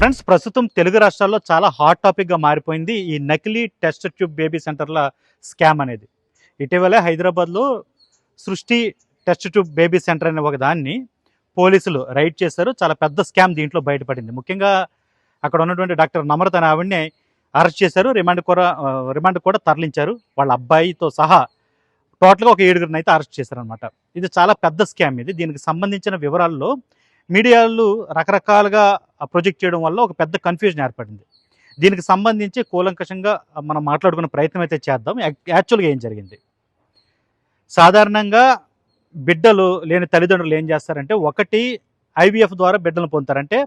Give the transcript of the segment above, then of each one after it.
Friends ప్రస్తుతం తెలుగు రాష్ట్రాల్లో చాలా హాట్ టాపిక్గా మారిపోయింది ఈ నకిలీ టెస్ట్ ట్యూబ్ బేబీ సెంటర్ల స్కామ్ అనేది. ఇటీవలే హైదరాబాద్లో సృష్టి టెస్ట్ ట్యూబ్ బేబీ సెంటర్ అనే ఒక దాన్ని పోలీసులు రైడ్ చేశారు. చాలా పెద్ద స్కామ్ దీంట్లో బయటపడింది. ముఖ్యంగా అక్కడ ఉన్నటువంటి డాక్టర్ నమ్రత అనే ఆవిడ్ని అరెస్ట్ చేశారు. రిమాండ్ కూడా రిమాండ్ కూడా తరలించారు. వాళ్ళ అబ్బాయితో సహా టోటల్గా ఒక ఏడుగురిని అయితే అరెస్ట్ చేశారనమాట ఇది చాలా పెద్ద స్కామ్ ఇది. దీనికి సంబంధించిన వివరాల్లో మీడియాలు రకరకాలుగా ప్రొజెక్ట్ చేయడం వల్ల ఒక పెద్ద కన్ఫ్యూజన్ ఏర్పడింది. దీనికి సంబంధించి కూలంకషంగా మనం మాట్లాడుకునే ప్రయత్నం అయితే చేద్దాం. యాక్చువల్గా ఏం జరిగింది? సాధారణంగా బిడ్డలు లేని తల్లిదండ్రులు ఏం చేస్తారంటే ఒకటి ఐవీఎఫ్ ద్వారా బిడ్డలను పొందుతారంటే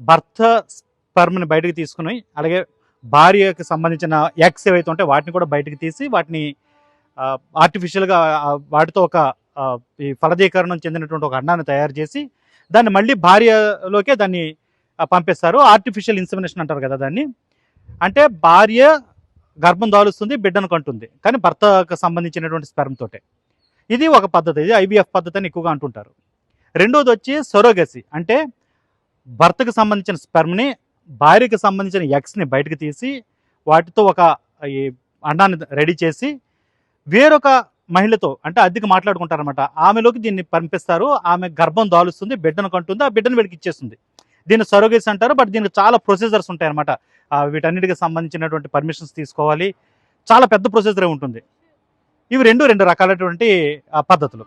భర్త స్పర్మ్ని బయటకు తీసుకుని అలాగే భార్యకి సంబంధించిన ఎగ్స్ ఏవైతే ఉంటాయో వాటిని కూడా బయటకు తీసి వాటిని ఆర్టిఫిషియల్గా వాటితో ఒక ఈ ఫలదీకరణం చెందినటువంటి ఒక అండాన్ని తయారు చేసి దాన్ని మళ్ళీ భార్యలోకే దాన్ని పంపిస్తారు. ఆర్టిఫిషియల్ ఇన్సమినేషన్ అంటారు కదా దాన్ని. అంటే భార్య గర్భం దాలుస్తుంది బిడ్డను కంటుంది. కానీ భర్తకు సంబంధించినటువంటి స్పెర్మ్తోటే ఇది ఒక పద్ధతి. ఇది ఐవీఎఫ్ పద్ధతి అని ఎక్కువగా అంటుంటారు. రెండోది వచ్చి సొరోగసి. అంటే భర్తకు సంబంధించిన స్పెర్మ్ని భార్యకు సంబంధించిన ఎగ్స్ని బయటకు తీసి వాటితో ఒక ఈ అండాన్ని రెడీ చేసి వేరొక మహిళతో అంటే అద్దెకి మాట్లాడుకుంటారనమాట ఆమెలోకి దీన్ని పంపిస్తారు. ఆమె గర్భం దాలుస్తుంది బిడ్డను కంటుంది ఆ బిడ్డను వెడికి ఇచ్చేస్తుంది. దీన్ని సరోగేస్ అంటారు బట్ దీనికి చాలా ప్రొసీజర్స్ ఉంటాయి అనమాట వీటన్నిటికి సంబంధించినటువంటి పర్మిషన్స్ తీసుకోవాలి. చాలా పెద్ద ప్రొసీజరే ఉంటుంది. ఇవి రెండు రెండు రకాలైనటువంటి పద్ధతులు.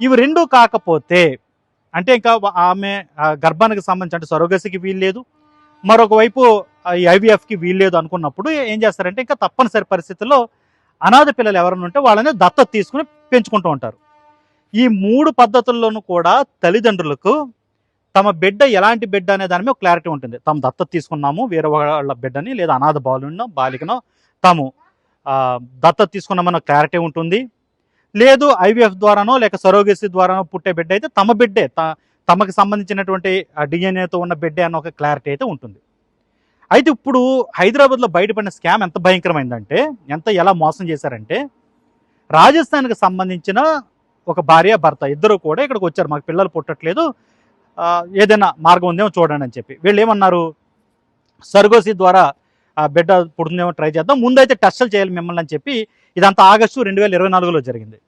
ఇవి రెండు కాకపోతే అంటే ఇంకా ఆమె ఆ, గర్భానికి సంబంధించి అంటే సరోగసికి వీలు లేదు. మరొక వైపు ఈ ఐవీఎఫ్కి వీలు లేదు అనుకున్నప్పుడు ఏం చేస్తారంటే ఇంకా తప్పనిసరి పరిస్థితుల్లో అనాథ పిల్లలు ఎవరైనా ఉంటే వాళ్ళని దత్తత తీసుకుని పెంచుకుంటూ ఉంటారు. ఈ మూడు పద్ధతుల్లోనూ కూడా తల్లిదండ్రులకు తమ బిడ్డ ఎలాంటి బిడ్డ అనే దాని మీద క్లారిటీ ఉంటుంది. తాము దత్తత తీసుకున్నాము వేరే వాళ్ళ బిడ్డని లేదా అనాథ బాలునో బాలికనో తాము దత్త దత్తత తీసుకున్నామన్న క్లారిటీ ఉంటుంది. లేదు ఐవీఎఫ్ ద్వారానో లేక సరోగేసి ద్వారానో పుట్టే బిడ్డ అయితే తమ బిడ్డే త- తమకు సంబంధించినటువంటి డిఎన్ఏతో ఉన్న బిడ్డే అన్న ఒక క్లారిటీ అయితే ఉంటుంది. అయితే ఇప్పుడు హైదరాబాద్లో బయటపడిన స్కామ్ ఎంత భయంకరమైందంటే ఎంత ఎలా మోసం చేశారంటే రాజస్థాన్కి సంబంధించిన ఒక భార్య భర్త ఇద్దరు కూడా ఇక్కడికి వచ్చారు. మాకు పిల్లలు పుట్టట్లేదు ఏదైనా మార్గం ఉందేమో చూడండి అని చెప్పి. వీళ్ళు ఏమన్నారు? సర్గోసి ద్వారా ఆ బిడ్డ పుడుతుందేమో ట్రై చేద్దాం. ముందైతే టెస్టులు చేయాలి మిమ్మల్ని అని చెప్పి ఇదంతా ఆగస్టు రెండు వేల ఇరవై నాలుగులో జరిగింది.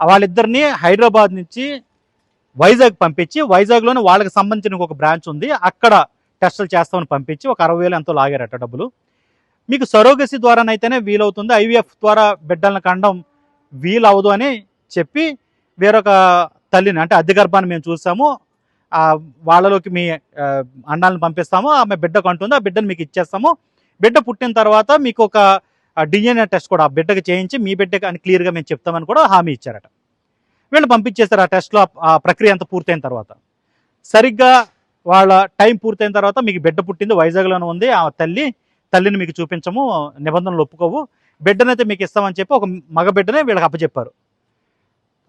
వాళ్ళిద్దరిని హైదరాబాద్ నుంచి వైజాగ్ పంపించి వైజాగ్లోనే వాళ్ళకి సంబంధించిన ఒక బ్రాంచ్ ఉంది. అక్కడ టెస్టులు చేస్తామని పంపించి ఒక అరవై వేలు ఎంతో లాగారట డబ్బులు. మీకు సరోగసి ద్వారానైతేనే వీలవుతుంది. ఐవీఎఫ్ ద్వారా బిడ్డలను కండం వీలవదు అని చెప్పి వేరొక తల్లిని అంటే అద్దె గర్భాన్ని మేము చూసాము. వాళ్ళలోకి మీ అండాలను పంపిస్తాము. ఆమె బిడ్డకు అంటుంది ఆ బిడ్డను మీకు ఇచ్చేస్తాము. బిడ్డ పుట్టిన తర్వాత మీకు ఒక డిఎన్ఏ టెస్ట్ కూడా ఆ బిడ్డకి చేయించి మీ బిడ్డకి అని క్లియర్గా మేము చెప్తామని కూడా హామీ ఇచ్చారట. వీళ్ళు పంపించేస్తారు ఆ టెస్ట్లో ఆ ప్రక్రియ అంతా పూర్తయిన తర్వాత. సరిగ్గా వాళ్ళ టైం పూర్తయిన తర్వాత మీకు బిడ్డ పుట్టింది వైజాగ్లోనే ఉంది. ఆ తల్లి తల్లిని మీకు చూపించము నిబంధనలు ఒప్పుకోవు. బిడ్డనైతే మీకు ఇస్తామని చెప్పి ఒక మగ బిడ్డనే వీళ్ళకి అప్పచెప్పారు.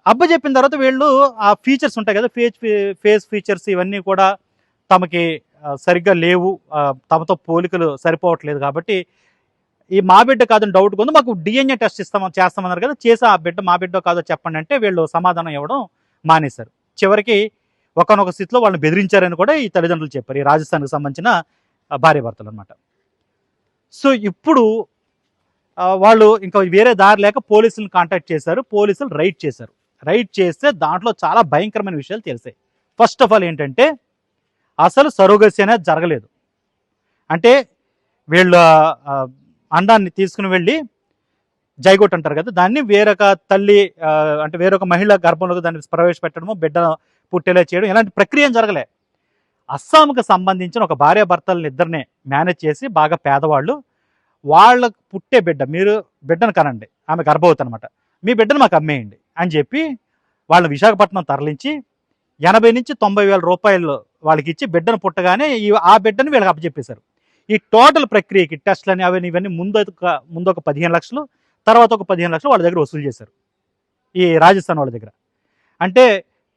అప్పచెప్పిన తర్వాత వీళ్ళు ఆ ఫీచర్స్ ఉంటాయి కదా ఫేస్ ఫేస్ ఫీచర్స్ ఇవన్నీ కూడా తమకి సరిగ్గా లేవు. తమతో పోలికలు సరిపోవట్లేదు కాబట్టి ఈ మా బిడ్డ కాదని డౌట్ ఉంది మాకు డిఎన్ఏ టెస్ట్ ఇస్తామని చేస్తామన్నారు కదా చేసి ఆ బిడ్డ మా బిడ్డ కాదో చెప్పండి అంటే వీళ్ళు సమాధానం ఇవ్వడం మానేశారు. చివరికి ఒకనొక స్థితిలో వాళ్ళని బెదిరించారని కూడా ఈ తల్లిదండ్రులు చెప్పారు. ఈ రాజస్థాన్కి సంబంధించిన భార్య భర్తలు అనమాట సో ఇప్పుడు వాళ్ళు ఇంకా వేరే దారి లేక పోలీసులను కాంటాక్ట్ చేశారు. పోలీసులు రైడ్ చేశారు. రైడ్ చేస్తే దాంట్లో చాలా భయంకరమైన విషయాలు తెలిసాయి. ఫస్ట్ ఆఫ్ ఆల్ ఏంటంటే అసలు సరోగసి అనేది జరగలేదు. అంటే వీళ్ళ అండాన్ని తీసుకుని వెళ్ళి జైగోట్ అంటారు కదా దాన్ని వేరొక తల్లి అంటే వేరొక మహిళ గర్భంలోకి దాన్ని ప్రవేశపెట్టడము బిడ్డ పుట్టేలా చేయడం ఇలాంటి ప్రక్రియ జరగలే. అస్సాంకి సంబంధించిన ఒక భార్య భర్తలను ఇద్దరినే మేనేజ్ చేసి బాగా పేదవాళ్ళు వాళ్ళకు పుట్టే బిడ్డ మీరు బిడ్డను కనండి ఆమె గర్భవతి అనమాట మీ బిడ్డను మాకు అమ్మేయండి. అని చెప్పి వాళ్ళని విశాఖపట్నం తరలించి ఎనభై నుంచి తొంభై వేల రూపాయలు వాళ్ళకి ఇచ్చి బిడ్డను పుట్టగానే ఈ ఆ బిడ్డను వీళ్ళకి అప్పచెప్పేశారు. ఈ టోటల్ ప్రక్రియకి టెస్ట్లు అని అవన్నీ ఇవన్నీ ముందు ముందు ఒక పదిహేను లక్షలు తర్వాత ఒక పదిహేను లక్షలు వాళ్ళ దగ్గర వసూలు చేశారు. ఈ రాజస్థాన్ వాళ్ళ దగ్గర. అంటే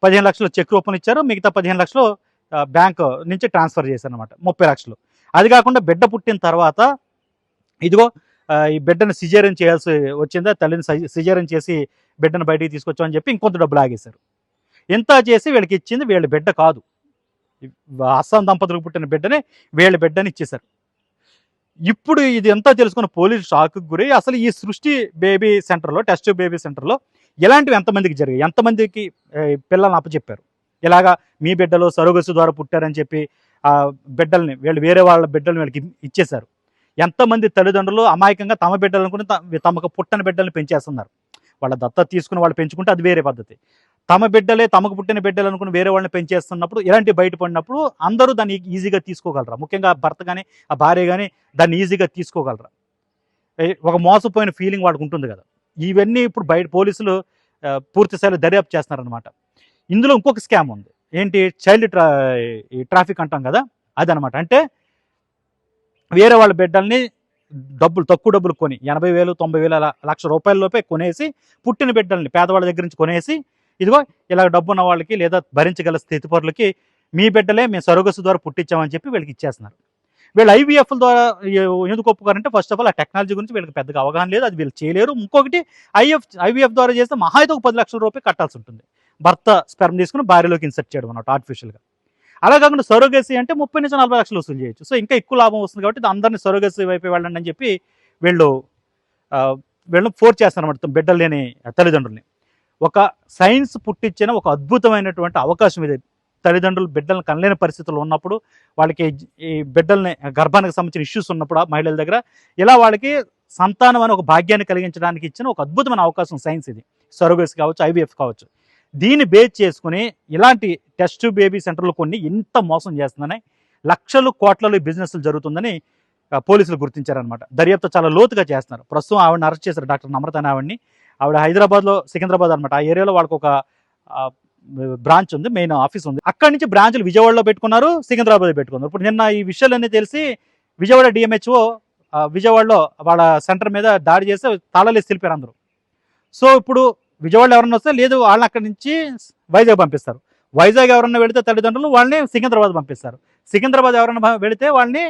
పదిహేను లక్షలు చెక్ రూపంలో ఇచ్చారు మిగతా పదిహేను లక్షలు బ్యాంక్ నుంచి ట్రాన్స్ఫర్ చేశారు అనమాట ముప్పై లక్షలు. అది కాకుండా బిడ్డ పుట్టిన తర్వాత ఇదిగో ఈ బిడ్డను సిజేరియన్ చేయాల్సి వచ్చిందా తల్లిని సిజేరియన్ చేసి బిడ్డను బయటికి తీసుకొచ్చామని చెప్పి ఇంకొంత డబ్బులు ఆగేశారు. ఇంత చేసి వీళ్ళకి ఇచ్చింది వీళ్ళ బిడ్డ కాదు. అస్సాం దంపతులకు పుట్టిన బిడ్డనే వీళ్ళ బిడ్డని ఇచ్చేశారు. ఇప్పుడు ఇది ఎంత తెలుసుకున్న పోలీసు షాక్కి గురై అసలు ఈ సృష్టి బేబీ సెంటర్లో టెస్ట్ బేబీ సెంటర్లో ఇలాంటివి ఎంతమందికి జరిగాయి? ఎంతమందికి పిల్లల్ని అప్పచెప్పారు? ఇలాగా మీ బిడ్డలు సరోగసు ద్వారా పుట్టారని చెప్పి ఆ బిడ్డల్ని వీళ్ళు వేరే వాళ్ళ బిడ్డల్ని వీళ్ళకి ఇచ్చేశారు. ఎంతమంది తల్లిదండ్రులు అమాయకంగా తమ బిడ్డలు అనుకుని తమకు పుట్టని బిడ్డల్ని పెంచేస్తున్నారు? వాళ్ళ దత్తత తీసుకుని వాళ్ళు పెంచుకుంటే అది వేరే పద్ధతి. తమ బిడ్డలే తమకు పుట్టిన బిడ్డలు అనుకుని వేరే వాళ్ళని పెంచేస్తున్నప్పుడు ఇలాంటి బయటపడినప్పుడు అందరూ దాన్ని ఈజీగా తీసుకోగలరా? ముఖ్యంగా ఆ భర్త కానీ ఆ భార్య కానీ దాన్ని ఈజీగా తీసుకోగలరా? ఒక మోసపోయిన ఫీలింగ్ వాడికి ఉంటుంది కదా. ఇవన్నీ ఇప్పుడు బయట పోలీసులు పూర్తి స్థాయిలో దర్యాప్తు చేస్తున్నారనమాట ఇందులో ఇంకొక స్కామ్ ఉంది. ఏంటి? చైల్డ్ ట్రా ఈ ట్రాఫిక్ అంటాం కదా? అదనమాట అంటే వేరే వాళ్ళ బిడ్డల్ని డబ్బులు తక్కువ డబ్బులు కొని ఎనభై వేలు తొంభై వేలు అలా లక్ష రూపాయల లోపే కొనేసి పుట్టిన బిడ్డల్ని పేదవాళ్ళ దగ్గర నుంచి కొనేసి ఇదిగో ఇలా డబ్బు ఉన్న వాళ్ళకి లేదా భరించగల స్థితిపరులకి మీ బిడ్డలే మేము సరోగసు ద్వారా పుట్టించామని చెప్పి వీళ్ళకి ఇచ్చేస్తున్నారు. వీళ్ళు ఐవీఎఫ్ల ద్వారా ఎందుకు ఒప్పుకోరంటే ఫస్ట్ ఆఫ్ ఆల్ ఆ టెక్నాలజీ గురించి వీళ్ళకి పెద్దగా అవగాహన లేదు. అది వీళ్ళు చేయలేరు. ఇంకొకటి ఐఎఫ్ ఐవీఎఫ్ ద్వారా చేస్తే మహా అయితే ఒక పది లక్షల రూపాయలు కట్టాల్సి ఉంటుంది. భర్త స్పెర్మ్ తీసుకుని భార్యలోకి ఇన్సర్ట్ చేయడం అన్నమాట ఆర్టిఫిషియల్గా అలా కాకుండా సరోగసి అంటే ముప్పై నుంచి నలభై లక్షలు వసూలు చేయొచ్చు. సో ఇంకా ఎక్కువ లాభం వస్తుంది కాబట్టి అందరినీ సరోగసి వైపు వెళ్ళండి అని చెప్పి వీళ్ళు వీళ్ళు ఫోర్స్ చేస్తారన్నమాట బిడ్డలు లేని తల్లిదండ్రుల్ని. ఒక సైన్స్ పుట్టించిన ఒక అద్భుతమైనటువంటి అవకాశం ఇది. తల్లిదండ్రులు బిడ్డలను కనలేని పరిస్థితుల్లో ఉన్నప్పుడు వాళ్ళకి ఈ బిడ్డల్ని గర్భానికి సంబంధించిన ఇష్యూస్ ఉన్నప్పుడు మహిళల దగ్గర ఇలా వాళ్ళకి సంతానం అనే ఒక భాగ్యాన్ని కలిగించడానికి ఇచ్చిన ఒక అద్భుతమైన అవకాశం సైన్స్ ఇది. సరోగస్ కావచ్చు ఐవీఎఫ్ కావచ్చు. దీన్ని బేస్ చేసుకుని ఇలాంటి టెస్ట్ బేబీ సెంటర్లు కొన్ని ఇంత మోసం చేస్తుందని లక్షలు కోట్లలో బిజినెస్లు జరుగుతుందని పోలీసులు గుర్తించారనమాట దర్యాప్తు చాలా లోతుగా చేస్తున్నారు. ప్రస్తుతం ఆవిడని అరెస్ట్ చేశారు డాక్టర్ నమ్రత అని ఆవిడని. ఆవిడ హైదరాబాద్లో సికింద్రాబాద్ అనమాట ఆ ఏరియాలో వాళ్ళకు ఒక బ్రాంచ్ ఉంది మెయిన్ ఆఫీస్ ఉంది. అక్కడి నుంచి బ్రాంచ్లు విజయవాడలో పెట్టుకున్నారు సికింద్రాబాద్ పెట్టుకున్నారు. ఇప్పుడు నిన్న ఈ విషయాలన్నీ తెలిసి విజయవాడ డిఎంహెచ్ఓ విజయవాడలో వాళ్ళ సెంటర్ మీద దాడి చేసి తాళాలేసి తెలిపారు అందరూ. సో ఇప్పుడు విజయవాడలో ఎవరన్నా వస్తే లేదు వాళ్ళని అక్కడి నుంచి వైజాగ్ పంపిస్తారు. వైజాగ్ ఎవరన్నా వెళితే తల్లిదండ్రులు వాళ్ళని సికింద్రాబాద్ పంపిస్తారు. సికింద్రాబాద్ ఎవరన్నా వెళితే వాళ్ళని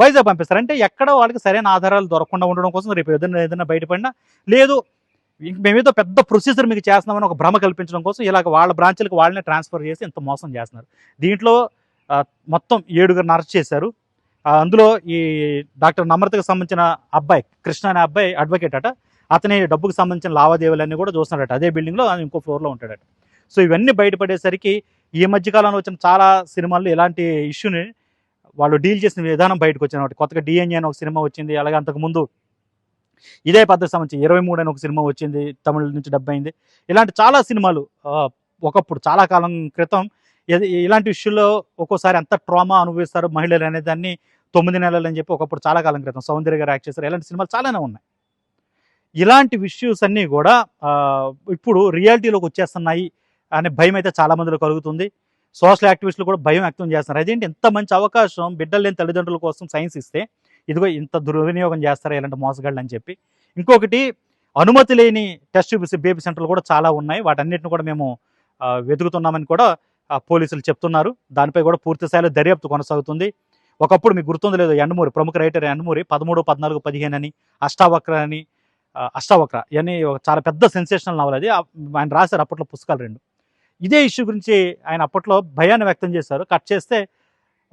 వైజాగ్ పంపిస్తారు. అంటే ఎక్కడ వాళ్ళకి సరైన ఆధారాలు దొరకకుండా ఉండడం కోసం రేపు ఏదైనా ఏదైనా బయటపడినా లేదు ఇంక మేమేదో పెద్ద ప్రొసీజర్ మీకు చేస్తున్నామని ఒక భ్రమ కల్పించడం కోసం ఇలాగ వాళ్ళ బ్రాంచ్లకు వాళ్ళనే ట్రాన్స్ఫర్ చేసి ఇంత మోసం చేస్తున్నారు. దీంట్లో మొత్తం ఏడుగురిని అరెస్ట్ చేశారు. అందులో ఈ డాక్టర్ నమ్రతకు సంబంధించిన అబ్బాయి కృష్ణ అనే అబ్బాయి అడ్వకేట్ అట. అతని డబ్బుకు సంబంధించిన లావాదేవీలన్నీ కూడా చూస్తున్నాడట. అదే బిల్డింగ్లో ఇంకో ఫ్లోర్లో ఉంటాడట. సో ఇవన్నీ బయటపడేసరికి ఈ మధ్యకాలంలో వచ్చిన చాలా సినిమాల్లో ఇలాంటి ఇష్యూని వాళ్ళు డీల్ చేసిన విధానం బయటకు వచ్చిన కొత్తగా డిఎన్ఏ అని ఒక సినిమా వచ్చింది. అలాగే అంతకుముందు ఇదే పద్ధతి సంబంధించి ఇరవై మూడు అని ఒక సినిమా వచ్చింది. తమిళ నుంచి డబ్బు అయింది. ఇలాంటి చాలా సినిమాలు ఒకప్పుడు చాలా కాలం క్రితం ఇలాంటి ఇష్యూలో ఒక్కోసారి ఎంత ట్రామా అనుభవిస్తారు మహిళలు అనే దాన్ని తొమ్మిది నెలలు అని చెప్పి ఒకప్పుడు చాలా కాలం క్రితం సౌందర్య గారు యాక్ట్ చేశారు. ఇలాంటి సినిమాలు చాలానే ఉన్నాయి. ఇలాంటి ఇష్యూస్ అన్నీ కూడా ఇప్పుడు రియాలిటీలోకి వచ్చేస్తున్నాయి అనే భయం అయితే చాలా మందిలో కలుగుతుంది. సోషల్ యాక్టివిస్టులు కూడా భయం వ్యక్తం చేస్తున్నారు. అదేంటి ఇంత మంచి అవకాశం బిడ్డలు లేని తల్లిదండ్రుల కోసం సైన్స్ ఇస్తే ఇదిగో ఇంత దుర్వినియోగం చేస్తారా ఇలాంటి మోసగాళ్ళు అని చెప్పి. ఇంకొకటి అనుమతి లేని టెస్ట్ బేబీ సెంటర్లు కూడా చాలా ఉన్నాయి. వాటన్నిటిని కూడా మేము వెతుకుతున్నామని కూడా పోలీసులు చెప్తున్నారు. దానిపై కూడా పూర్తి స్థాయిలో దర్యాప్తు కొనసాగుతుంది. ఒకప్పుడు మీకు గుర్తుంది లేదు ఎండమూరి ప్రముఖ రైటర్ ఎండమూరి పదమూడు పద్నాలుగు పదిహేను అని అష్టావక్ర అని అష్టావక్ర. ఇవన్నీ ఒక చాలా పెద్ద సెన్సేషనల్ నవల్ అది. ఆయన రాశారు అప్పట్లో పుస్తకాలు రెండు. ఇదే ఇష్యూ గురించి ఆయన అప్పట్లో భయాన్ని వ్యక్తం చేశారు. కట్ చేస్తే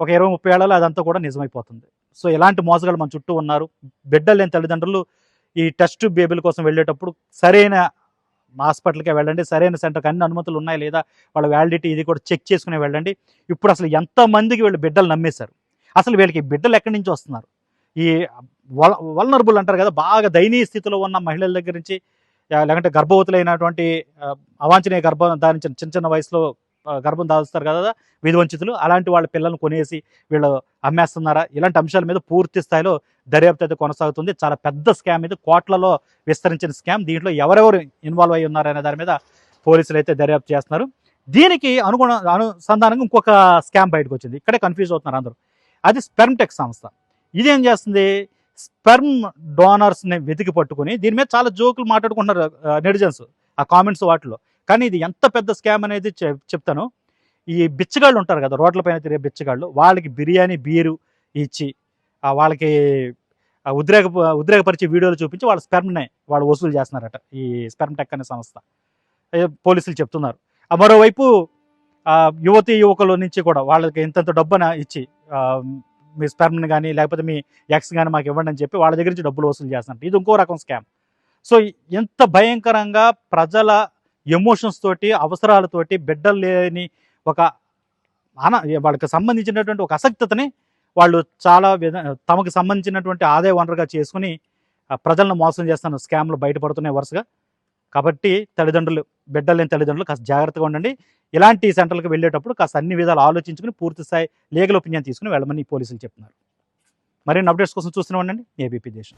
ఒక ఇరవై ముప్పై ఏళ్ళలో అదంతా కూడా నిజమైపోతుంది. సో ఇలాంటి మోసగాళ్ళు మన చుట్టూ ఉన్నారు. బిడ్డలు లేని తల్లిదండ్రులు ఈ టెస్ట్ బేబీల కోసం వెళ్ళేటప్పుడు సరైన హాస్పిటల్కే వెళ్ళండి సరైన సెంటర్కి అన్ని అనుమతులు ఉన్నాయి లేదా వాళ్ళ వ్యాలిడిటీ ఇది కూడా చెక్ చేసుకునే వెళ్ళండి. ఇప్పుడు అసలు ఎంతమందికి వీళ్ళు బిడ్డలు నమ్మేశారు? అసలు వీళ్ళకి బిడ్డలు ఎక్కడి నుంచి వస్తున్నారు? ఈ వల్నరబుల్ అంటారు కదా బాగా దయనీయ స్థితిలో ఉన్న మహిళల దగ్గర నుంచి ఆ, లేకుంటే గర్భవతులైనటువంటి అవాంఛనీయ గర్భం దానించిన చిన్న చిన్న వయసులో గర్భం దాల్స్తారు కదా విధివంచితులు అలాంటి వాళ్ళ పిల్లల్ని కొనేసి వీళ్ళు అమ్మేస్తున్నారా? ఇలాంటి అంశాల మీద పూర్తి స్థాయిలో దర్యాప్తు అయితే కొనసాగుతుంది. చాలా పెద్ద స్కామ్ ఇది. కోట్లలో విస్తరించిన స్కామ్. దీంట్లో ఎవరెవరు ఇన్వాల్వ్ అయి ఉన్నారనే దాని మీద పోలీసులు అయితే దర్యాప్తు చేస్తున్నారు. దీనికి అనుగుణ అనుసంధానంగా ఇంకొక స్కామ్ బయటకు వచ్చింది. ఇక్కడే కన్ఫ్యూజ్ అవుతున్నారు అందరూ. అది స్పెర్మ్టెక్ సంస్థ. ఇదేం చేస్తుంది? స్పెర్మ్ డోనర్స్ని వెతికి పట్టుకుని దీని మీద చాలా జోకులు మాట్లాడుకుంటున్నారు నెటిజన్స్ ఆ కామెంట్స్ వాటిలో. కానీ ఇది ఎంత పెద్ద స్కామ్ అనేది చెప్- చెప్తాను. ఈ బిచ్చగాళ్ళు ఉంటారు కదా రోడ్ల పైన తిరిగే బిచ్చగాళ్ళు వాళ్ళకి బిర్యానీ బీరు ఇచ్చి వాళ్ళకి ఆ ఉద్రేక ఉద్రేకపరిచే వీడియోలు చూపించి వాళ్ళ స్పెర్మ్నే వాళ్ళు వసూలు చేస్తున్నారట ఈ స్పెర్మ్ టెక్ అనే సంస్థ. పోలీసులు చెప్తున్నారు. మరోవైపు యువతి యువకుల నుంచి కూడా వాళ్ళకి ఇంతంత డబ్బున ఇచ్చి మీ స్పెర్మ్ని కానీ లేకపోతే మీ ఎక్స్ కానీ మాకు ఇవ్వండి అని చెప్పి వాళ్ళ దగ్గర నుంచి డబ్బులు వసూలు చేస్తున్నారు ఇది ఇంకో రకం స్కామ్ సో ఎంత భయంకరంగా ప్రజల ఎమోషన్స్ తోటి అవసరాలతోటి బిడ్డలు లేని ఒక అన వాళ్ళకి సంబంధించినటువంటి ఒక అసక్తతని వాళ్ళు చాలా విధ తమకు సంబంధించినటువంటి ఆదాయ వనరుగా చేసుకుని ప్రజలను మోసం చేస్తున్న స్కామ్లు బయటపడుతున్నాయి వరుసగా. కాబట్టి తల్లిదండ్రులు బిడ్డలు లేని తల్లిదండ్రులు కాస్త జాగ్రత్తగా ఉండండి. ఇలాంటి సెంటర్లకు వెళ్ళేటప్పుడు కాస్త అన్ని విధాలు ఆలోచించుకుని పూర్తి స్థాయి లీగల్ ఒపీనియన్ తీసుకుని వెళ్ళమని పోలీసులు చెప్తున్నారు. మరిన్ని అప్డేట్స్ కోసం చూస్తూనే ఉండండి. ఏబీపీ దేశం.